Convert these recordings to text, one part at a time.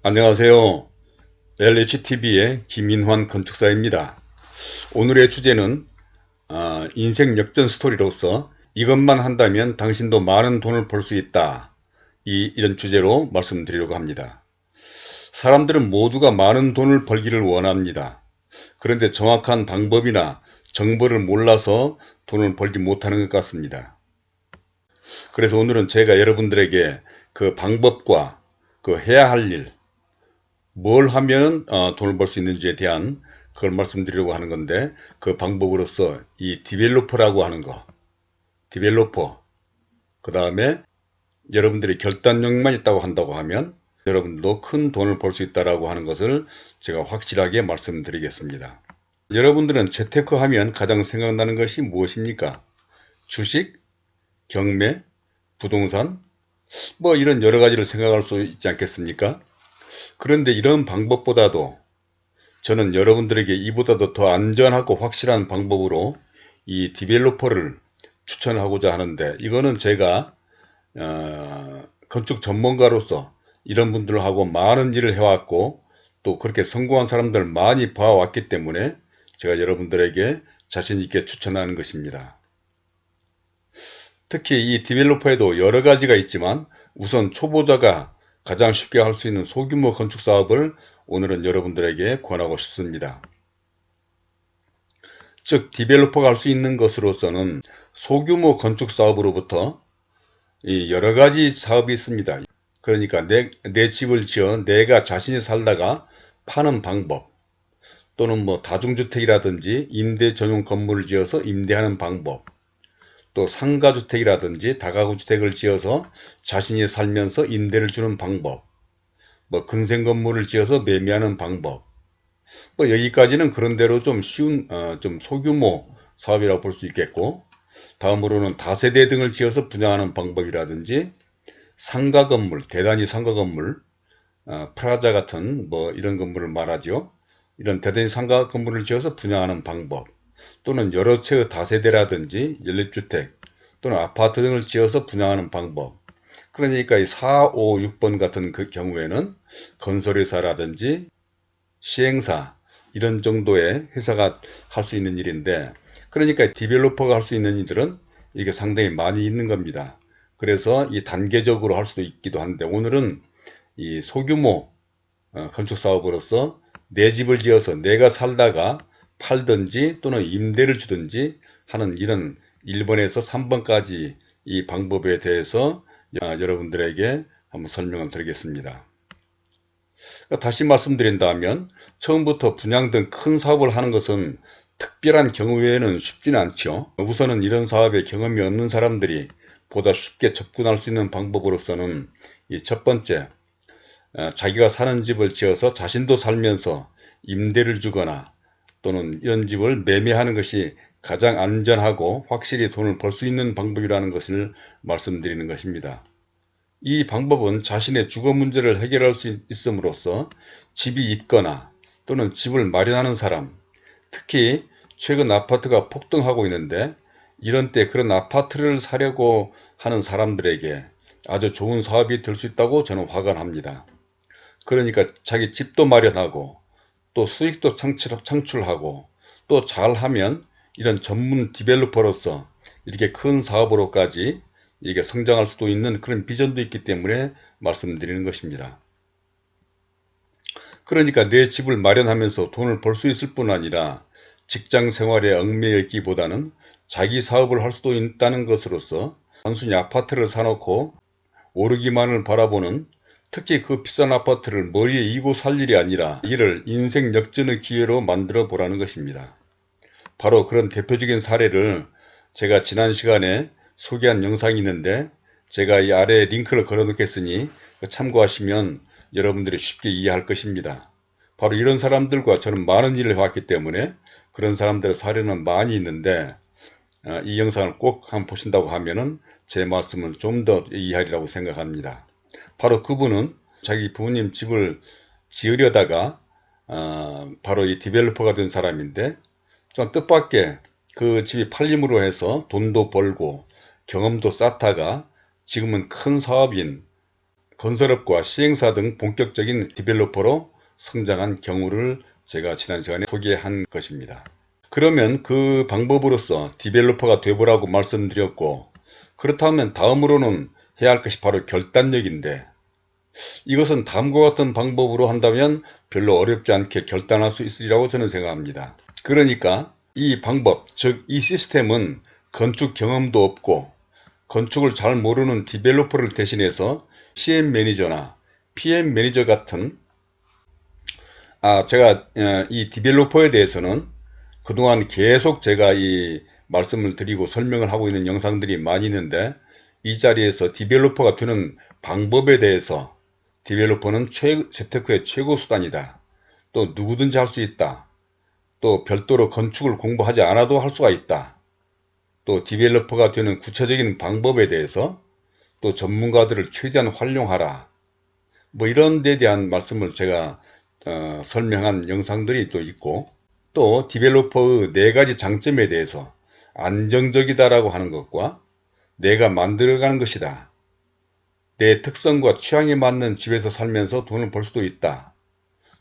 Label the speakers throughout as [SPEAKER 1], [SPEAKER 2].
[SPEAKER 1] 안녕하세요. LHTV의 김인환 건축사입니다. 오늘의 주제는 아, 인생 역전 스토리로서 이것만 한다면 당신도 많은 돈을 벌 수 있다. 이, 이런 주제로 말씀드리려고 합니다. 사람들은 모두가 많은 돈을 벌기를 원합니다. 그런데 정확한 방법이나 정보를 몰라서 돈을 벌지 못하는 것 같습니다. 그래서 오늘은 제가 여러분들에게 그 방법과 그 해야 할 일, 뭘 하면 어, 돈을 벌 수 있는지에 대한 그걸 말씀드리려고 하는 건데 그 방법으로서 이 디벨로퍼라고 하는 거, 디벨로퍼, 그 다음에 여러분들이 결단력만 있다고 한다고 하면 여러분도 큰 돈을 벌 수 있다라고 하는 것을 제가 확실하게 말씀드리겠습니다. 여러분들은 재테크 하면 가장 생각나는 것이 무엇입니까? 주식, 경매, 부동산, 뭐 이런 여러 가지를 생각할 수 있지 않겠습니까? 그런데 이런 방법보다도 저는 여러분들에게 이보다도 더 안전하고 확실한 방법으로 이 디벨로퍼를 추천하고자 하는데 이거는 제가 어, 건축 전문가로서 이런 분들하고 많은 일을 해왔고 또 그렇게 성공한 사람들 많이 봐왔기 때문에 제가 여러분들에게 자신 있게 추천하는 것입니다. 특히 이 디벨로퍼에도 여러 가지가 있지만 우선 초보자가 가장 쉽게 할 수 있는 소규모 건축 사업을 오늘은 여러분들에게 권하고 싶습니다. 즉 디벨로퍼가 할 수 있는 것으로서는 소규모 건축 사업으로부터 여러 가지 사업이 있습니다. 그러니까 내, 내 집을 지어 내가 자신이 살다가 파는 방법 또는 뭐 다중주택이라든지 임대 전용 건물을 지어서 임대하는 방법 또 상가주택이라든지 다가구 주택을 지어서 자신이 살면서 임대를 주는 방법 뭐 근생 건물을 지어서 매매하는 방법 뭐 여기까지는 그런대로 좀 쉬운 어, 좀 소규모 사업이라고 볼 수 있겠고 다음으로는 다세대 등을 지어서 분양하는 방법이라든지 상가 건물, 대단위 상가 건물, 어, 프라자 같은 뭐 이런 건물을 말하죠. 이런 대단위 상가 건물을 지어서 분양하는 방법 또는 여러 채의 다세대라든지 연립주택 또는 아파트 등을 지어서 분양하는 방법 그러니까 이 4, 5, 6번 같은 그 경우에는 건설회사라든지 시행사 이런 정도의 회사가 할 수 있는 일인데 그러니까 디벨로퍼가 할 수 있는 일들은 이게 상당히 많이 있는 겁니다. 그래서 이 단계적으로 할 수도 있기도 한데 오늘은 이 소규모 어, 건축 사업으로서 내 집을 지어서 내가 살다가 팔든지 또는 임대를 주든지 하는 이런 1번에서 3번까지 이 방법에 대해서 어, 여러분들에게 한번 설명을 드리겠습니다. 그러니까 다시 말씀드린다면 처음부터 분양 등 큰 사업을 하는 것은 특별한 경우에는 쉽지는 않죠. 우선은 이런 사업에 경험이 없는 사람들이 보다 쉽게 접근할 수 있는 방법으로서는 이 첫 번째, 어, 자기가 사는 집을 지어서 자신도 살면서 임대를 주거나 또는 이런 집을 매매하는 것이 가장 안전하고 확실히 돈을 벌 수 있는 방법이라는 것을 말씀드리는 것입니다. 이 방법은 자신의 주거 문제를 해결할 수 있음으로써 집이 있거나 또는 집을 마련하는 사람, 특히 최근 아파트가 폭등하고 있는데 이런 때 그런 아파트를 사려고 하는 사람들에게 아주 좋은 사업이 될 수 있다고 저는 화관합니다. 그러니까 자기 집도 마련하고 또 수익도 창출 하고 또 잘하면 이런 전문 디벨로퍼로서 이렇게 큰 사업으로까지 이게 성장할 수도 있는 그런 비전도 있기 때문에 말씀드리는 것입니다. 그러니까 내 집을 마련하면서 돈을 벌 수 있을 뿐 아니라 직장 생활에 얽매여 있기보다는 자기 사업을 할 수도 있다는 것으로서 단순히 아파트를 사놓고 오르기만을 바라보는 특히 그 비싼 아파트를 머리에 이고 살 일이 아니라 이를 인생 역전의 기회로 만들어 보라는 것입니다. 바로 그런 대표적인 사례를 제가 지난 시간에 소개한 영상이 있는데 제가 이 아래에 링크를 걸어 놓겠으니 참고하시면 여러분들이 쉽게 이해할 것입니다. 바로 이런 사람들과 저는 많은 일을 해왔기 때문에 그런 사람들의 사례는 많이 있는데 어, 이 영상을 꼭 한번 보신다고 하면은 제 말씀을 좀 더 이해하리라고 생각합니다. 바로 그분은 자기 부모님 집을 지으려다가 어, 바로 이 디벨로퍼가 된 사람인데 좀 뜻밖의 그 집이 팔림으로 해서 돈도 벌고 경험도 쌓다가 지금은 큰 사업인 건설업과 시행사 등 본격적인 디벨로퍼로 성장한 경우를 제가 지난 시간에 소개한 것입니다. 그러면 그 방법으로서 디벨로퍼가 되보라고 말씀드렸고 그렇다면 다음으로는 해야 할 것이 바로 결단력인데 이것은 다음과 같은 방법으로 한다면 별로 어렵지 않게 결단할 수 있으리라고 저는 생각합니다. 그러니까 이 방법, 즉 이 시스템은 건축 경험도 없고 건축을 잘 모르는 디벨로퍼를 대신해서 CM 매니저나 PM 매니저 같은 아 제가 어, 이 디벨로퍼에 대해서는 그동안 계속 제가 이 말씀을 드리고 설명을 하고 있는 영상들이 많이 있는데 이 자리에서 디벨로퍼가 되는 방법에 대해서 디벨로퍼는 최, 재테크의 최고 수단이다. 또 누구든지 할 수 있다. 또 별도로 건축을 공부하지 않아도 할 수가 있다. 또 디벨로퍼가 되는 구체적인 방법에 대해서 또 전문가들을 최대한 활용하라. 뭐 이런 데 대한 말씀을 제가 어, 설명한 영상들이 또 있고 또 디벨로퍼의 네 가지 장점에 대해서 안정적이다라고 하는 것과 내가 만들어가는 것이다. 내 특성과 취향에 맞는 집에서 살면서 돈을 벌 수도 있다.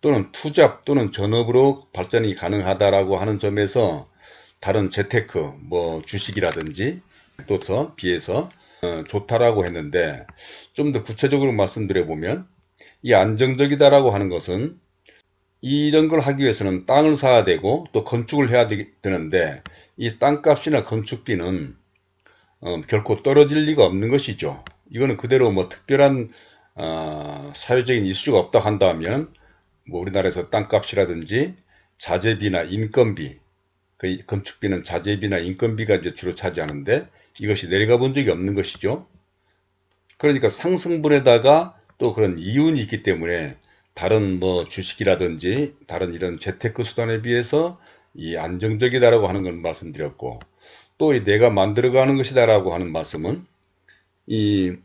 [SPEAKER 1] 또는 투잡 또는 전업으로 발전이 가능하다라고 하는 점에서 다른 재테크, 뭐 주식이라든지 또서 비해서 어, 좋다라고 했는데 좀 더 구체적으로 말씀드려 보면 이 안정적이다라고 하는 것은 이런 걸 하기 위해서는 땅을 사야 되고 또 건축을 해야 되, 되는데 이 땅값이나 건축비는 어, 결코 떨어질 리가 없는 것이죠. 이거는 그대로 뭐 특별한 어, 사회적인 이슈가 없다 한다면 뭐 우리나라에서 땅값이라든지 자재비나 인건비 그 건축비는 자재비나 인건비가 이제 주로 차지하는데 이것이 내려가 본 적이 없는 것이죠. 그러니까 상승분에다가 또 그런 이윤이 있기 때문에 다른 뭐 주식이라든지 다른 이런 재테크 수단에 비해서 이 안정적이다라고 하는 걸 말씀드렸고 또 내가 만들어가는 것이다라고 하는 말씀은 이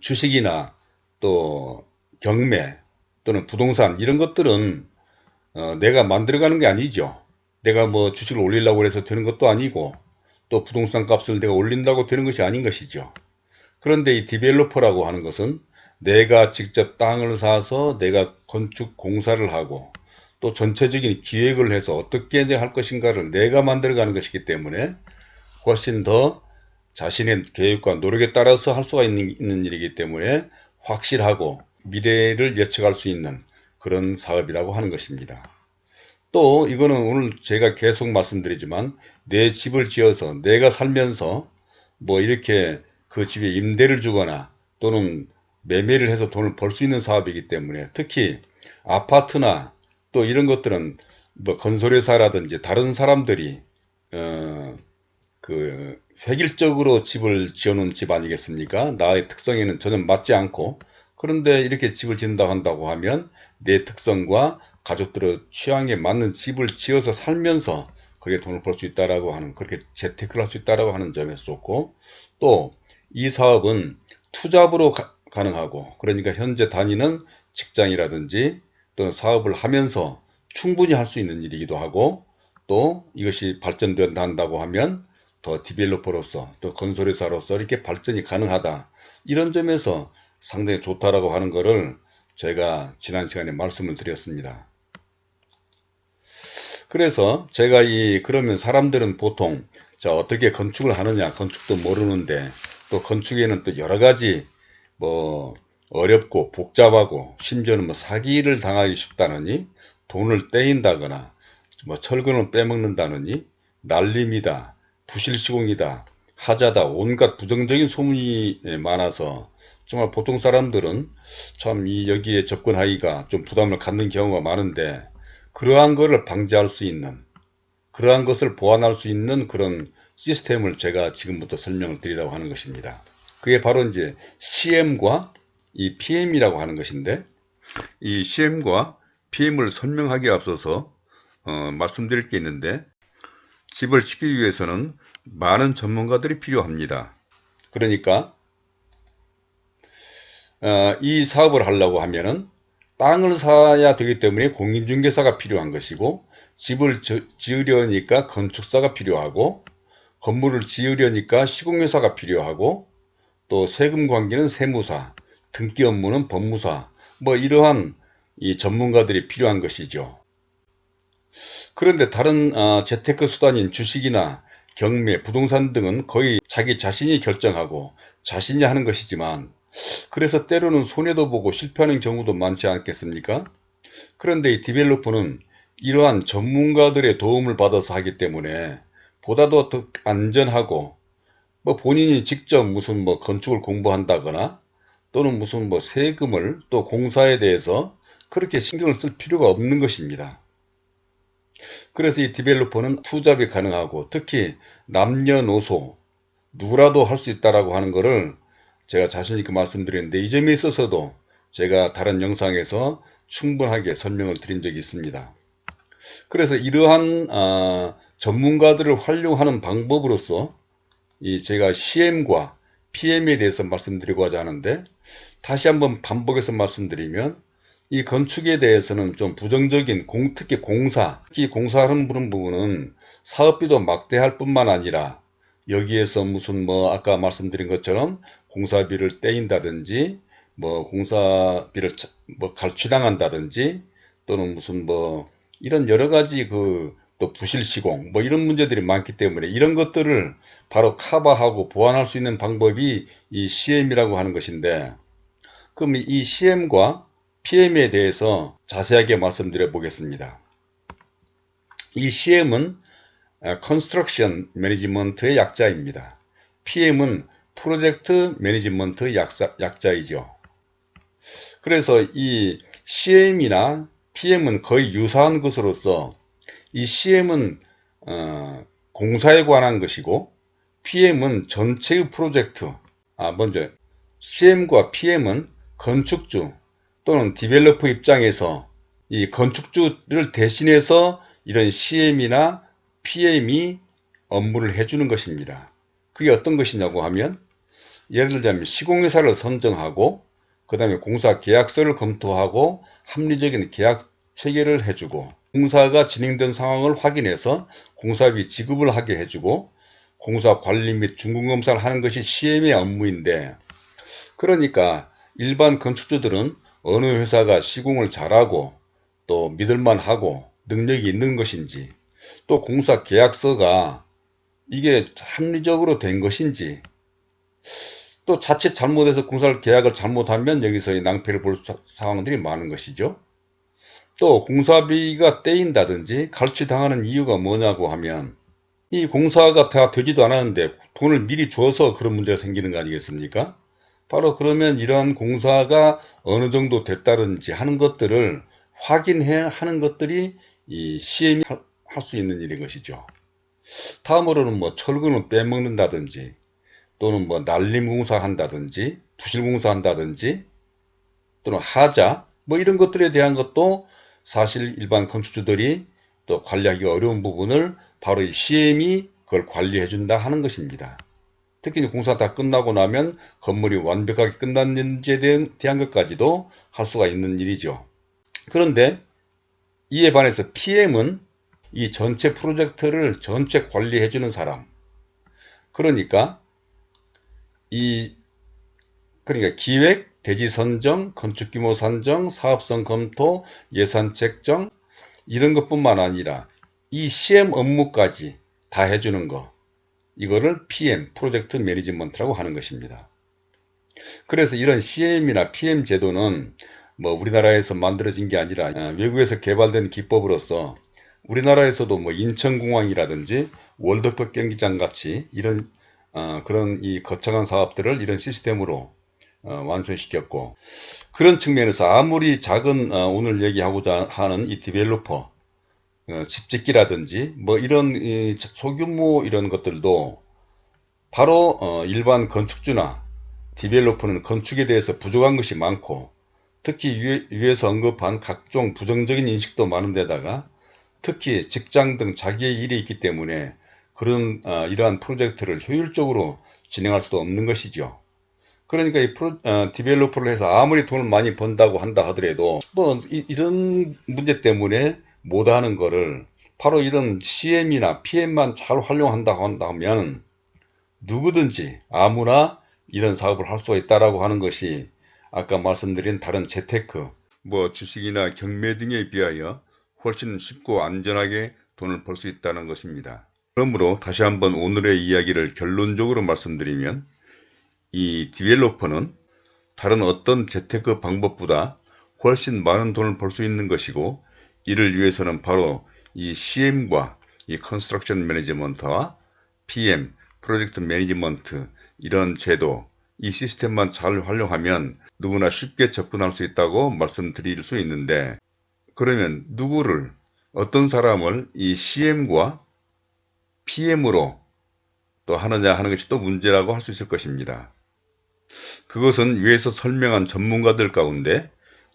[SPEAKER 1] 주식이나 또 경매 또는 부동산 이런 것들은 어, 내가 만들어가는 게 아니죠. 내가 뭐 주식을 올리려고 해서 되는 것도 아니고 또 부동산 값을 내가 올린다고 되는 것이 아닌 것이죠. 그런데 이 디벨로퍼라고 하는 것은 내가 직접 땅을 사서 내가 건축 공사를 하고 또 전체적인 기획을 해서 어떻게 할 것인가를 내가 만들어가는 것이기 때문에 훨씬 더 자신의 계획과 노력에 따라서 할 수가 있는, 있는 일이기 때문에 확실하고 미래를 예측할 수 있는 그런 사업이라고 하는 것입니다. 또 이거는 오늘 제가 계속 말씀드리지만 내 집을 지어서 내가 살면서 뭐 이렇게 그 집에 임대를 주거나 또는 매매를 해서 돈을 벌 수 있는 사업이기 때문에 특히 아파트나 또 이런 것들은 뭐 건설회사라든지 다른 사람들이 어 그 획일적으로 집을 지어놓은 집 아니겠습니까? 나의 특성에는 전혀 맞지 않고 그런데 이렇게 집을 짓는다 한다고 하면 내 특성과 가족들의 취향에 맞는 집을 지어서 살면서 그렇게 돈을 벌 수 있다라고 하는 그렇게 재테크를 할 수 있다라고 하는 점에서 좋고 또 이 사업은 투잡으로 가, 가능하고 그러니까 현재 다니는 직장이라든지 또는 사업을 하면서 충분히 할 수 있는 일이기도 하고 또 이것이 발전된다고 하면 더 디벨로퍼로서 또 건설회사로서 이렇게 발전이 가능하다 이런 점에서 상당히 좋다라고 하는 것을 제가 지난 시간에 말씀을 드렸습니다. 그래서 제가 이 그러면 사람들은 보통 자 어떻게 건축을 하느냐 건축도 모르는데 또 건축에는 또 여러 가지 뭐 어렵고 복잡하고 심지어는 뭐 사기를 당하기 쉽다느니 돈을 떼인다거나 뭐 철근을 빼먹는다느니 날림이다 부실시공이다 하자다 온갖 부정적인 소문이 많아서 정말 보통 사람들은 참 이 여기에 접근하기가 좀 부담을 갖는 경우가 많은데 그러한 것을 방지할 수 있는 그러한 것을 보완할 수 있는 그런 시스템을 제가 지금부터 설명을 드리려고 하는 것입니다. 그게 바로 이제 CM과 이 PM이라고 하는 것인데 이 CM과 PM을 설명하기에 앞서서 어, 말씀드릴 게 있는데 집을 짓기 위해서는 많은 전문가들이 필요합니다. 그러니까 어, 이 사업을 하려고 하면은 땅을 사야 되기 때문에 공인중개사가 필요한 것이고 집을 지으려니까 건축사가 필요하고 건물을 지으려니까 시공회사가 필요하고 또 세금 관계는 세무사, 등기 업무는 법무사, 뭐 이러한 이 전문가들이 필요한 것이죠. 그런데 다른 어, 재테크 수단인 주식이나 경매, 부동산 등은 거의 자기 자신이 결정하고 자신이 하는 것이지만 그래서 때로는 손해도 보고 실패하는 경우도 많지 않겠습니까? 그런데 이 디벨로퍼는 이러한 전문가들의 도움을 받아서 하기 때문에 보다도 더 안전하고 뭐 본인이 직접 무슨 뭐 건축을 공부한다거나 또는 무슨 뭐 세금을 또 공사에 대해서 그렇게 신경을 쓸 필요가 없는 것입니다. 그래서 이 디벨로퍼는 투잡이 가능하고 특히 남녀노소 누구라도 할 수 있다라고 하는 것을 제가 자신있게 말씀드렸는데 이 점에 있어서도 제가 다른 영상에서 충분하게 설명을 드린 적이 있습니다. 그래서 이러한 어, 전문가들을 활용하는 방법으로서 이 제가 CM과 PM에 대해서 말씀드리고자 하는데 다시 한번 반복해서 말씀드리면 이 건축에 대해서는 좀 부정적인 공, 특히 공사, 특히 공사하는 부분은 사업비도 막대할 뿐만 아니라 여기에서 무슨 뭐 아까 말씀드린 것처럼 공사비를 떼인다든지 뭐 공사비를 뭐 갈취당한다든지 또는 무슨 뭐 이런 여러 가지 그 또 부실 시공 뭐 이런 문제들이 많기 때문에 이런 것들을 바로 커버하고 보완할 수 있는 방법이 이 CM이라고 하는 것인데 그럼 이 CM과 PM에 대해서 자세하게 말씀드려 보겠습니다. 이 CM은 컨스트럭션 매니지먼트의 약자입니다. PM은 프로젝트 매니지먼트 약자, 약자이죠. 그래서 이 CM이나 PM은 거의 유사한 것으로서 이 CM은 어, 공사에 관한 것이고 PM은 전체의 프로젝트 아 먼저 CM과 PM은 건축주 또는 디벨로퍼 입장에서 이 건축주를 대신해서 이런 CM이나 PM이 업무를 해주는 것입니다. 그게 어떤 것이냐고 하면 예를 들자면 시공회사를 선정하고 그 다음에 공사 계약서를 검토하고 합리적인 계약 체계를 해주고 공사가 진행된 상황을 확인해서 공사비 지급을 하게 해주고 공사 관리 및 중공검사를 하는 것이 CM의 업무인데 그러니까 일반 건축주들은 어느 회사가 시공을 잘하고 또 믿을만 하고 능력이 있는 것인지 또 공사 계약서가 이게 합리적으로 된 것인지 또 자칫 잘못해서 공사를 계약을 잘못하면 여기서 낭패를 볼 상황들이 많은 것이죠. 또 공사비가 떼인다든지 갈취당하는 이유가 뭐냐고 하면 이 공사가 다 되지도 않았는데 돈을 미리 줘서 그런 문제가 생기는 거 아니겠습니까? 바로 그러면 이러한 공사가 어느 정도 됐다든지 하는 것들을 확인해 하는 것들이 이 CM이 할 수 있는 일인 것이죠. 다음으로는 뭐 철근을 빼먹는다든지 또는 뭐 날림 공사 한다든지 부실 공사 한다든지 또는 하자 뭐 이런 것들에 대한 것도 사실 일반 건축주들이 또 관리하기 어려운 부분을 바로 이 CM이 그걸 관리해 준다 하는 것입니다. 특히 공사 다 끝나고 나면 건물이 완벽하게 끝났는지에 대한 것까지도 할 수가 있는 일이죠. 그런데 이에 반해서 PM은 이 전체 프로젝트를 전체 관리해 주는 사람. 그러니까 이 그러니까 기획, 대지 선정, 건축 규모 산정, 사업성 검토, 예산 책정 이런 것뿐만 아니라 이 CM 업무까지 다 해주는 거 이거를 PM 프로젝트 매니지먼트라고 하는 것입니다. 그래서 이런 CM이나 PM 제도는 뭐 우리나라에서 만들어진 게 아니라 어, 외국에서 개발된 기법으로서 우리나라에서도 뭐 인천공항이라든지 월드컵 경기장 같이 이런 어, 그런 이 거창한 사업들을 이런 시스템으로 어, 완성시켰고 그런 측면에서 아무리 작은 어, 오늘 얘기하고자 하는 이 디벨로퍼 어, 집짓기라든지 뭐 이런 이 소규모 이런 것들도 바로 어, 일반 건축주나 디벨로퍼는 건축에 대해서 부족한 것이 많고 특히 위, 위에서 언급한 각종 부정적인 인식도 많은 데다가 특히 직장 등 자기의 일이 있기 때문에 그런 어, 이러한 프로젝트를 효율적으로 진행할 수도 없는 것이죠. 그러니까 이 프로, 어, 디벨로퍼를 해서 아무리 돈을 많이 번다고 한다 하더라도 뭐 이, 런 문제 때문에 못하는 거를 바로 이런 CM이나 PM만 잘 활용한다고 한다면 누구든지 아무나 이런 사업을 할 수가 있다라고 하는 것이 아까 말씀드린 다른 재테크, 뭐 주식이나 경매 등에 비하여 훨씬 쉽고 안전하게 돈을 벌 수 있다는 것입니다. 그러므로 다시 한번 오늘의 이야기를 결론적으로 말씀드리면 이 디벨로퍼는 다른 어떤 재테크 방법보다 훨씬 많은 돈을 벌 수 있는 것이고 이를 위해서는 바로 이 CM과 이 컨스트럭션 매니지먼트와 PM, 프로젝트 매니지먼트 이런 제도, 이 시스템만 잘 활용하면 누구나 쉽게 접근할 수 있다고 말씀드릴 수 있는데 그러면 누구를 어떤 사람을 이 CM과 PM으로 또 하느냐 하는 것이 또 문제라고 할 수 있을 것입니다. 그것은 위에서 설명한 전문가들 가운데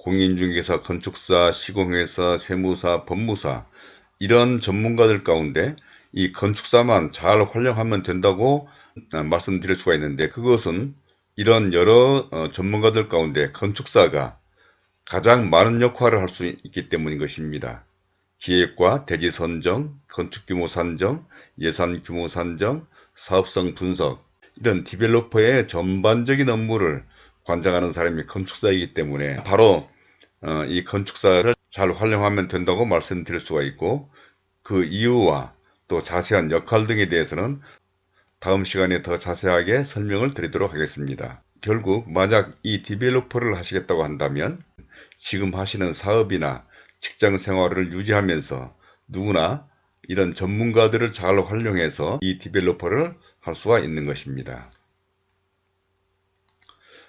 [SPEAKER 1] 공인중개사, 건축사, 시공회사, 세무사, 법무사 이런 전문가들 가운데 이 건축사만 잘 활용하면 된다고 말씀드릴 수가 있는데 그것은 이런 여러 어, 전문가들 가운데 건축사가 가장 많은 역할을 할 수 있기 때문인 것입니다. 기획과 대지 선정, 건축 규모 산정, 예산 규모 산정, 사업성 분석 이런 디벨로퍼의 전반적인 업무를 관장하는 사람이 건축사이기 때문에 바로 어, 이 건축사를 잘 활용하면 된다고 말씀드릴 수가 있고 그 이유와 또 자세한 역할 등에 대해서는 다음 시간에 더 자세하게 설명을 드리도록 하겠습니다. 결국 만약 이 디벨로퍼를 하시겠다고 한다면 지금 하시는 사업이나 직장 생활을 유지하면서 누구나 이런 전문가들을 잘 활용해서 이 디벨로퍼를 할 수가 있는 것입니다.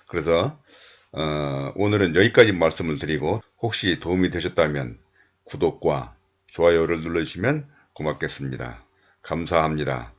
[SPEAKER 1] 그래서 어, 오늘은 여기까지 말씀을 드리고 혹시 도움이 되셨다면 구독과 좋아요를 눌러주시면 고맙겠습니다. 감사합니다.